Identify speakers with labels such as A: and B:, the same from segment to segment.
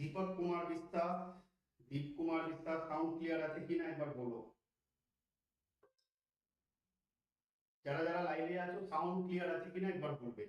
A: দীপক কুমার বিশ্বাস দীপ Kumar Biswas sound clear আছে কিনা একবার বলো। যারা যারা লাইভে আছো সাউন্ড ক্লিয়ার আছে কিনা একবার বলবে।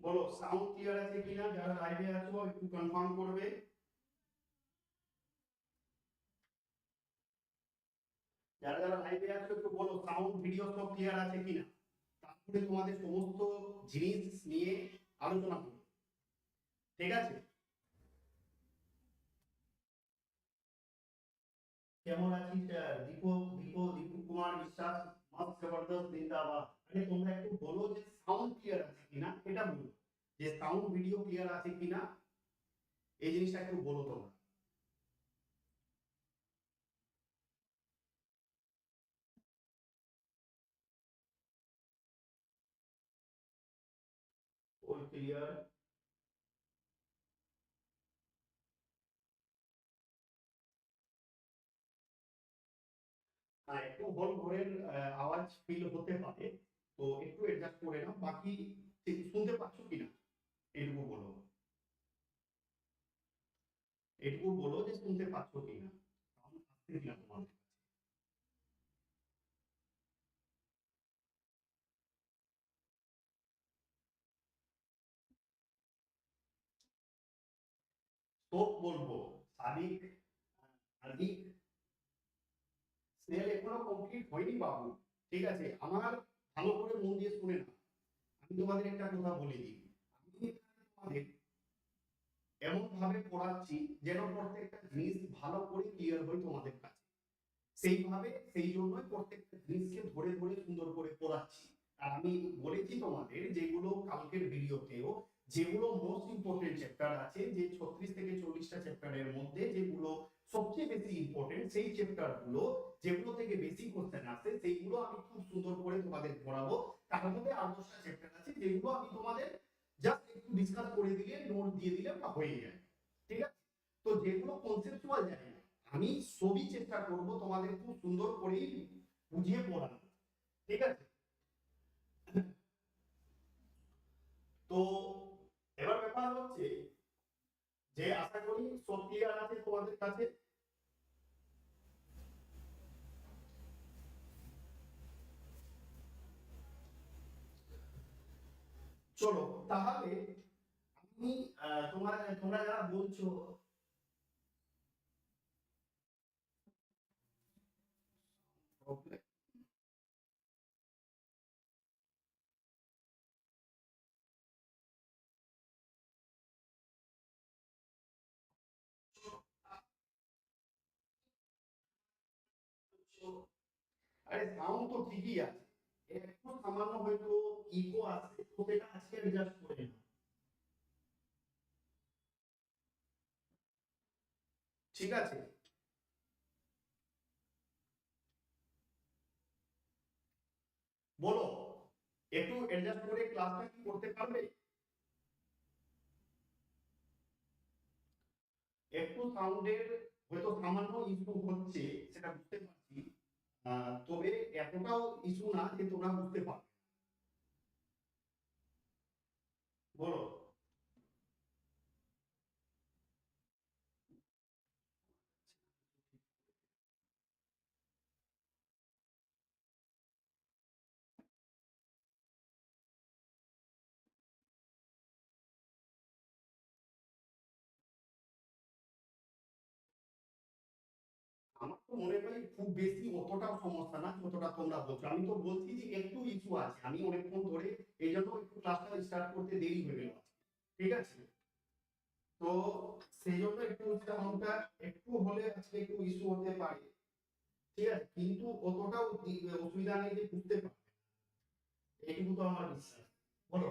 A: বলো সাউন্ড ক্লিয়ার আছে কিনা? যারা লাইভে আছো, একটু কনফার্ম করবে। যারা যারা লাইভে আছো একটু বলো সাউন্ড ভিডিও সব ক্লিয়ার আছে কিনা? তারপরে তোমাদের সমস্ত জিনিস নিয়ে আলোচনা করব। ঠিক আছে? কেমন আছিস আহ, দীপক দীপক দীপক কুমার বিশ্বাস মস্ত জবরদস্ত জিন্দাবাদ। আরে তোমরা একটু বলো যে সাউন্ড ক্লিয়ার আছে কিনা? এটা বলো। যে সাউন্ড ভিডিও ক্লিয়ার আছে কিনা? এই জিনিসটা একটু বলো তোমরা। হ্যাঁ একটু হল ঘরের আওয়াজ ফিল হতে পারে, তো একটু অ্যাডজাস্ট করে নাও, বাকি শুনতে পাচ্ছ কিনা? এটুকু বলো। এটুকু বলো যে শুনতে পাচ্ছ কিনা। কিনা তোমাদের সব বলব। সাদিক সাদিক। স্নেল এখনও কমপ্লিট হয়নি বাবু। ঠিক আছে, আমার ভালো করে মন দিয়ে শুনে না আমি তোমাদের একটা কথা বলে দিই। আমি তোমাদের এমন ভাবে পড়াচ্ছি যেন প্রত্যেকটা জিনিস ভালো করে ক্লিয়ার হয় তোমাদের কাছে। সেইভাবে, সেই জন্যই প্রত্যেকটা জিনিসকে ধরে ধরে সুন্দর করে পড়াচ্ছি। আর আমি বলেছি তোমাদের যেগুলো কালকের ভিডিওতেও যেগুলো মোস্ট ইম্পর্টেন্ট চ্যাপ্টার আছে, যে ছত্রিশ থেকে চল্লিশটা চ্যাপ্টারের মধ্যে যেগুলো সবচেয়ে বেশি ইম্পর্টেন্ট সেই চ্যাপ্টারগুলো, যেগুলো থেকে বেশি কোশ্চেন আসে, সেইগুলো আমি খুব সুন্দর করে তোমাদের পড়াবো। তার মধ্যে আর দশটা চ্যাপ্টার আছে, যেগুলো আমি তোমাদের জাস্ট একটু ডিসকাস করে দিলে নোট দিয়ে দিলে বা হয়ে যায়। ঠিক আছে? তো যেগুলো কনসেপচুয়াল জানি না, আমি সবই চেষ্টা করব তোমাদের খুব সুন্দর করেই বুঝিয়ে পড়ানো। ঠিক আছে? তো ব্যাপার হচ্ছে যে আশা করি আছে তোমাদের কাছে চলো, তাহলে আমি তোমার, তোমরা যারা বলছো আরে সাউন্ড তো ঠিকই আছে। একটু সামান্য হয়তো ইকো আছে তো সেটা আজকে অ্যাডজাস্ট করে নাও ঠিক আছে? বলো, একটু অ্যাডজাস্ট করে ক্লাসটা কি করতে পারবে? একটু সাউন্ডের হয়তো সামান্য ইস্যু হচ্ছে, সেটা বুঝতে পারছি। তবে এতটাও ইস্যু না যে তোমরা বুঝতে পারবে। বলো। মনে হয় খুব বেশি অতটাও সমস্যা না যতটা তোমরা বলছো। আমি তো বলছি যে একটু ইস্যু আছে। আমি অনেকক্ষণ ধরে এই জন্য একটু ক্লাসটা স্টার্ট করতে দেরি হয়ে গেল। ঠিক আছে? তো সেই জন্য একটু সাউন্ডটা একটু হলে আজকে একটু ইস্যু হতে পারে। ঠিক আছে? কিন্তু অতটাও অসুবিধা নেই যে বুঝতে পারবে। এইটুকু তো আমার বিশ্বাস। বলো।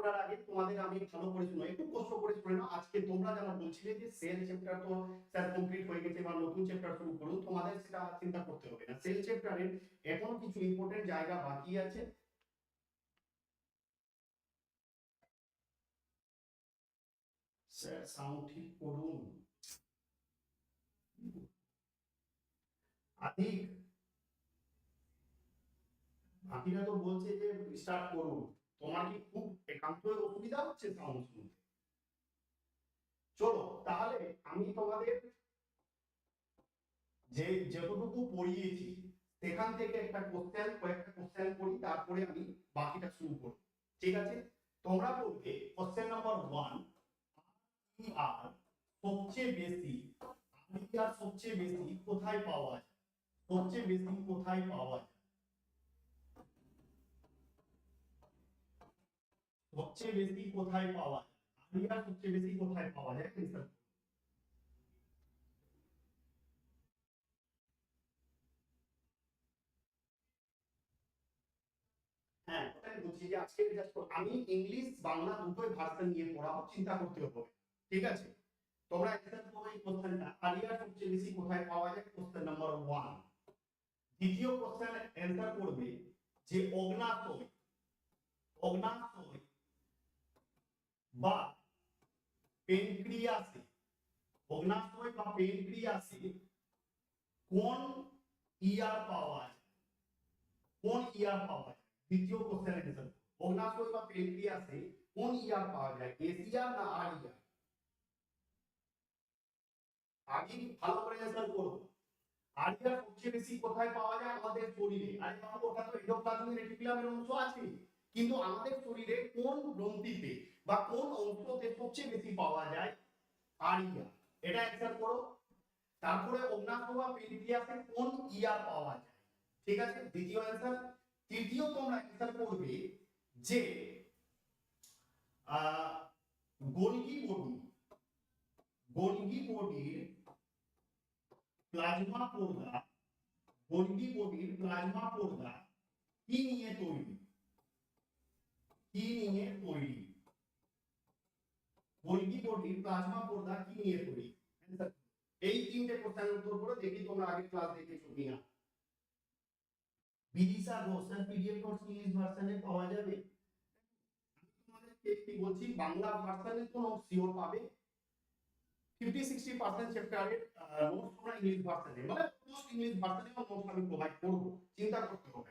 A: করার আগে তোমাদের আমি ভালো করে শুনো, একটু কষ্ট করে শুনে নাও। আজকে তোমরা যারা বলছিলে যে সেল চ্যাপ্টার তো স্যার কমপ্লিট হয়ে গেছে বা নতুন চ্যাপ্টার শুরু করুন, তোমাদের সেটা চিন্তা করতে হবে না। সেল চ্যাপ্টারের এখনও কিছু ইম্পর্টেন্ট জায়গা বাকি আছে। স্যার সাউন্ড বাকিরা তো বলছে যে স্টার্ট করুন। তোমার কি খুব একান্ত অসুবিধা হচ্ছে সাউন্ড শুনতে? চলো, তাহলে আমি তোমাদের যে যতটুকু পড়িয়েছি, সেখান থেকে একটা কোশ্চেন কয়েকটা কোশ্চেন করি তারপরে আমি বাকিটা শুরু করব। ঠিক আছে? তোমরা বলবে কোশ্চেন নাম্বার ওয়ান আর সবচেয়ে বেশি আর সবচেয়ে বেশি কোথায় পাওয়া যায়? সবচেয়ে বেশি কোথায় পাওয়া যায়? সবচেয়ে বেশি কোথায় পাওয়া যায়? আমিরা সবচেয়ে বেশি কোথায় পাওয়া যায়? হ্যাঁ আমি ইংলিশ, বাংলা দুটোই ভার্সন নিয়ে পড়াবো, চিন্তা করতে হবে, ঠিক আছে? তোমরা অ্যান্সার করো সবচেয়ে বেশি কোথায় পাওয়া যায়? কোশ্চেন নাম্বার ওয়ান দ্বিতীয় কোশ্চেন অ্যান্সার করবে যে অগ্নাশয় অগ্নাশয় বা পেনক্রিয়াসে অগ্নাশয় বা পেনক্রিয়াসে কোন ইয়ার পাওয়া যায় কোন ইয়ার পাওয়া যায় দ্বিতীয় কোশ্চেন অ্যান্সার অগ্নাশয় বা পেনক্রিয়াসে কোন ইয়ার পাওয়া যায় এশিয়া না আরিয়া আগে ভালো করে অ্যান্সার করো আরিয়া সবচেয়ে বেশি কোথায় পাওয়া যায় আমাদের শরীরে আরে বাবু ওটা তো এন্ডোপ্লাজমিক রেটিকুলামের অংশ আছে কিন্তু আমাদের শরীরে কোন গ্রন্থিতে বা কোন অংশতে সবচেয়ে বেশি পাওয়া যায়? আরিয়া। এটা অ্যান্সার করো। তারপরে অগ্নাশয় বা কোন ইয়ার পাওয়া যায়? ঠিক আছে? দ্বিতীয় অ্যান্সার তৃতীয় তোমরা অ্যান্সার করবে যে গোলগি বডি গোলগি বডির প্লাজমা পর্দা গোলগি বডির প্লাজমা পর্দা কি নিয়ে তৈরি? কি নিয়ে তৈরি বডির প্লাজমা পর্দা কি নিয়ে তৈরি এই তিনটে কোশ্চেনের উত্তর করে দেখি তোমরা আগের ক্লাস দেখেছ কিনা। বিদিশা ঘোষের পিডিএফ নোটস ইংলিশ ভার্সনে পাওয়া যাবে? কি বলছি, বাংলা ভার্সনে তো নোট শিওর পাবে? ফিফটি সিক্সটি পার্সেন্ট চ্যাপ্টারের নোটস তোমরা ইংলিশ ভার্সনে মানে মোস্ট ইংলিশ ভার্সনে নোটস আমি প্রোভাইড করব। চিন্তা করতে হবে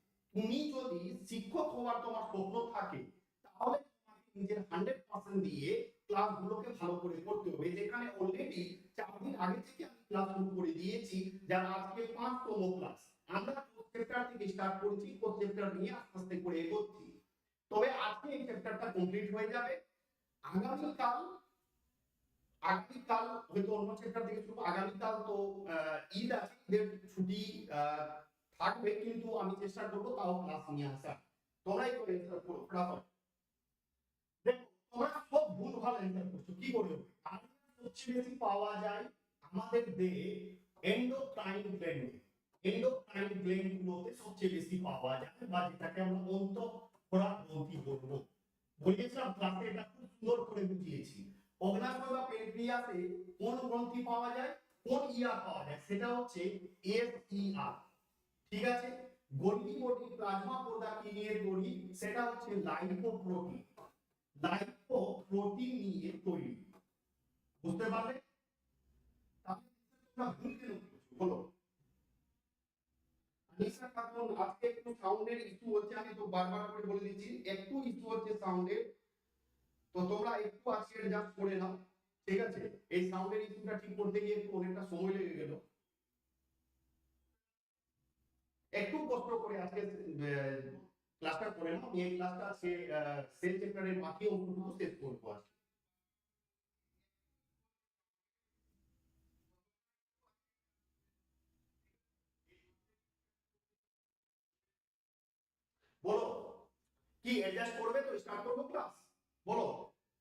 A: তুমি যদি শিক্ষক হওয়ার তোমার স্বপ্ন থাকে, তাহলে নিজের হান্ড্রেড পার্সেন্ট দিয়ে ক্লাসগুলোকে ভালো করে করতে হবে। যেখানে অলরেডি চার দিন আগে থেকে আমি ক্লাস শুরু করে দিয়েছি, যারা আজকে পাঁচতম ক্লাস আমরা চ্যাপ্টার থেকে স্টার্ট করেছি কোর্স চ্যাপ্টার নিয়ে আস্তে আস্তে করে এগোচ্ছি। তবে আজকে এই চ্যাপ্টারটা কমপ্লিট হয়ে যাবে। আগামীকাল আগামীকাল হয়তো অন্য চ্যাপ্টার থেকে শুরু, আগামীকাল তো ঈদ আছে, ঈদের ছুটি থাকবে, কিন্তু আমি চেষ্টা করব তাও ক্লাস নিয়ে আসা তোমরা একটু অ্যান্সার করো, ফটাফট। তোমরা সব ভুল ভালো অ্যান্সার করছ, কি করে আর্নিয়া সবচেয়ে বেশি পাওয়া যায় আমাদের দেহে এন্ডোক্রাইন গ্ল্যান্ডে এন্ডোক্রাইন গ্ল্যান্ড গুলোতে সবচেয়ে বেশি পাওয়া যায়, বা যেটাকে আমরা অন্তঃক্ষরা গ্রন্থি বলব। বলেছিলাম ক্লাসে এটা খুব সুন্দর করে বুঝিয়েছি। অগ্নাশয় বা পেনক্রিয়াসে কোন গ্রন্থি পাওয়া যায়, কোন ইয়ার পাওয়া যায়, সেটা হচ্ছে এসইআর ঠিক আছে? গলগি বডি প্লাজমা পর্দা কি নিয়ে তৈরি? সেটা হচ্ছে লাইপোপ্রোটিন লাইপোপ্রোটিন নিয়ে তৈরি। বুঝতে পারলে? বলো। সাউন্ডের ইস্যু হচ্ছে, আমি তো বারবার করে বলে দিচ্ছি, একটু ইস্যু হচ্ছে সাউন্ডের তো তোমরা একটু আজকে জাস্ট করে নাও, ঠিক আছে? এই সাউন্ডের ইস্যুটা ঠিক করতে গিয়ে একটু অনেকটা সময় লেগে গেল। একটু কষ্ট করে আজকে ক্লাসটা করে নাও এই ক্লাসটা আজকে সেল চ্যাপ্টারের বাকি অঙ্কটুকু শেষ করব আজকে। বলো, কি অ্যাডজাস্ট করবে তো স্টার্ট করব ক্লাস বলো,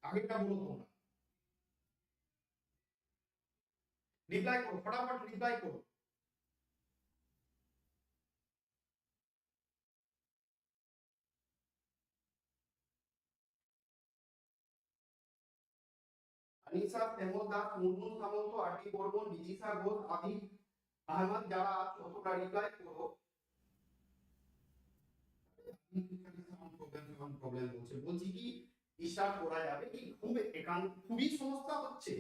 A: আগেরটা বলো তোমরা। রিপ্লাই করো, ফটাফট রিপ্লাই করো। আনিসা তেমন দাস মুনমুন সামন্ত আরটি বর্মন বিজিসা ঘোষ আদি আহমদ যারা আছো তোমরা রিপ্লাই করো প্রবলেম বলছি কি ঈশা করা যাবে কি? খুব একান্ত, খুবই সমস্যা হচ্ছে।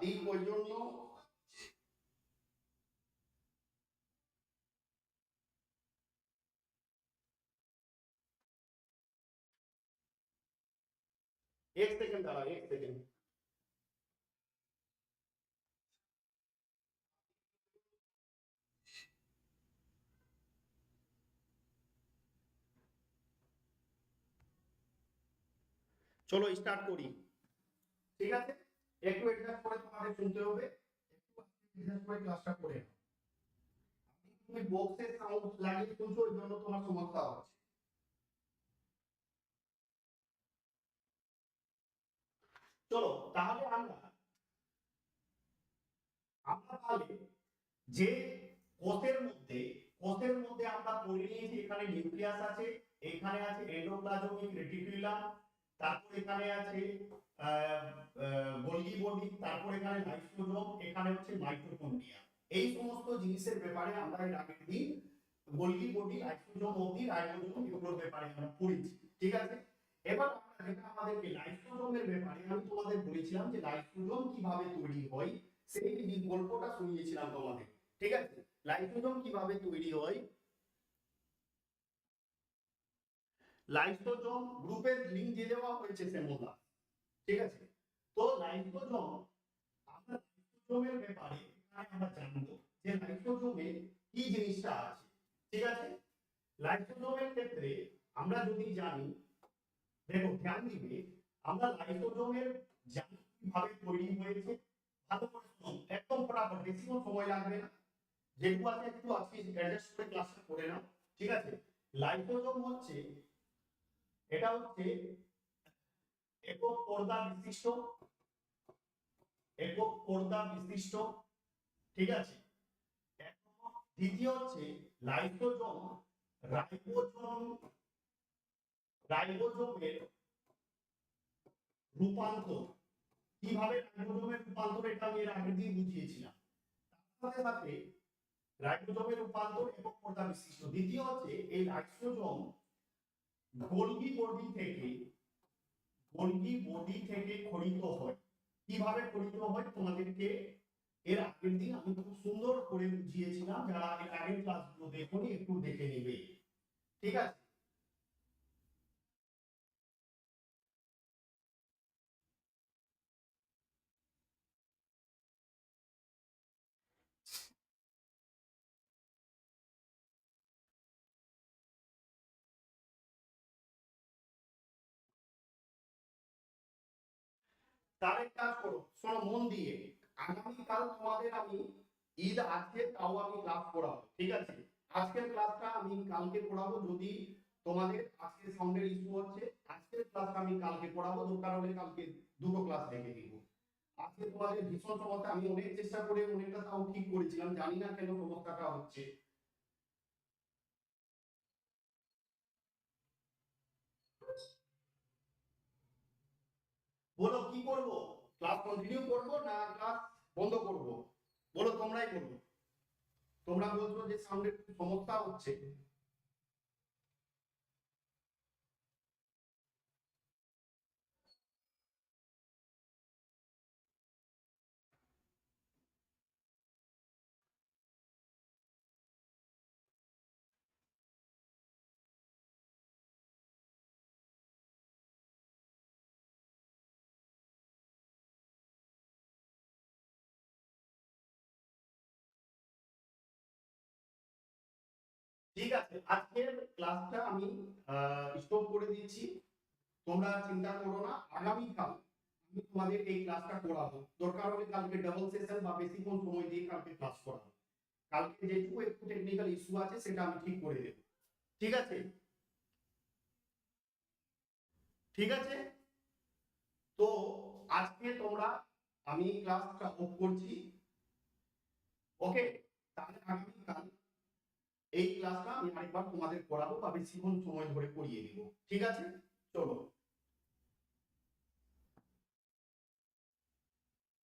A: আদি ওই জন্য एक सेकंड दादा एक सेकंड চলো স্টার্ট করি ঠিক আছে একটু অ্যাডজাস্ট করে তোমাদের শুনতে হবে। একটু অ্যাডজাস্ট করে ক্লাসটা করে তুমি বক্সে সাউন্ড লাগিয়ে শুনছো ওই জন্য তোমার সমস্যা হচ্ছে। চলো, তাহলে আমরা আমরা তাহলে যে কোষের মধ্যে কোষের মধ্যে আমরা পড়ে নিয়েছি, এখানে নিউক্লিয়াস আছে, এখানে আছে এন্ডোপ্লাজমিক রেটিকুলাম তারপর এখানে আছে গোলগি বডি তারপর এখানে লাইসোজোম এখানে হচ্ছে এই সমস্ত জিনিসের ব্যাপারে আমরা এর আগের দিন গোলগি বডি লাইসোজোম রাইবোজোম এগুলোর ব্যাপারে আমরা পড়েছি, ঠিক আছে? এবার আমরা যেটা আমাদেরকে লাইসোজোমের ব্যাপারে আমি তোমাদের বলেছিলাম যে লাইসোজোম কীভাবে তৈরি হয়, সেই গল্পটা শুনিয়েছিলাম তোমাদের, ঠিক আছে? লাইসোজোম কীভাবে তৈরি হয় লাইসোজোম গ্রুপের লিঙ্ক দিয়ে দেওয়া হয়েছে সেমোদা ঠিক আছে? তো লাইসোজোম আমরা লাইসোজোমের ব্যাপারে আমরা জানব যে লাইসোজোমে কি জিনিসটা আছে। ঠিক আছে? লাইসোজোমের ক্ষেত্রে আমরা যদি জানি, দেখো ধ্যান দিবে, আমরা লাইসোজোমের জানি তৈরি হয়েছে, ভালো করে একদম ফটাফট, বেশিক্ষণ সময় লাগবে না। যেটুকু আছে একটু আজকে অ্যাডজাস্ট করে ক্লাসটা করে নাও। ঠিক আছে? লাইসোজোম হচ্ছে এটা হচ্ছে একক পর্দা বিশিষ্ট একক পর্দা বিশিষ্ট ঠিক আছে? দ্বিতীয় হচ্ছে লাইসোজোম রাইবোজোম, রাইবোজোমের রূপান্তর। কীভাবে রাইবোজোমের রূপান্তর, এটা আমি এর আগের দিন বুঝিয়েছিলাম। তার সাথে সাথে রাইবোজোমের রূপান্তর একক পর্দা বিশিষ্ট দ্বিতীয় হচ্ছে এই লাইসোজোম গোলগি বডি থেকে গোলগি বডি থেকে খরিত হয়। কীভাবে খরিত হয়? তোমাদেরকে এর আগের দিন আমি খুব সুন্দর করে বুঝিয়েছিলাম। যারা এর আগের ক্লাসগুলো দেখোনি, একটু দেখে নেবে। ঠিক আছে? তার এক কাজ করো, শোনো, মন দিয়ে। আগামীকাল তোমাদের আমি ঈদ আজকে তাও আমি ক্লাস করাবো ঠিক আছে? আজকের ক্লাসটা আমি কালকে পড়াবো, যদি তোমাদের আজকে সাউন্ডের ইস্যু হচ্ছে, আজকের ক্লাসটা আমি কালকে পড়াবো, দরকার হলে কালকে দুটো ক্লাস রেখে দিব আজকে তোমাদের ভীষণ সমস্যা, আমি অনেক চেষ্টা করে অনেকটা সাউন্ড ঠিক করেছিলাম, জানি না কেন সমস্যাটা হচ্ছে। বলো কি করব? ক্লাস কন্টিনিউ করব না ক্লাস বন্ধ করব? বলো তোমরাই করব। তোমরা বলছো যে সাউন্ডের সমস্যা হচ্ছে। ঠিক আছে, আজকের ক্লাসটা আমি স্টপ করে দিচ্ছি। তোমরা চিন্তা করো না আগামীকাল আমি তোমাদের এই ক্লাসটা করাবো। দরকার হলে কালকে ডাবল সেশন বা বেশিক্ষণ সময় দিয়ে কালকে ক্লাস করাবো। কালকে যেটুকু একটু টেকনিক্যাল ইস্যু আছে, সেটা আমি ঠিক করে দেবো। ঠিক আছে? ঠিক আছে? তো আজকে তোমরা, আমি ক্লাসটা অফ করছি। ওকে তাহলে আগামীকাল এই ক্লাসটা আমি আরেকবার তোমাদের করাবো বা বেশিক্ষণ সময় ধরে করিয়ে দিব ঠিক আছে? চলো।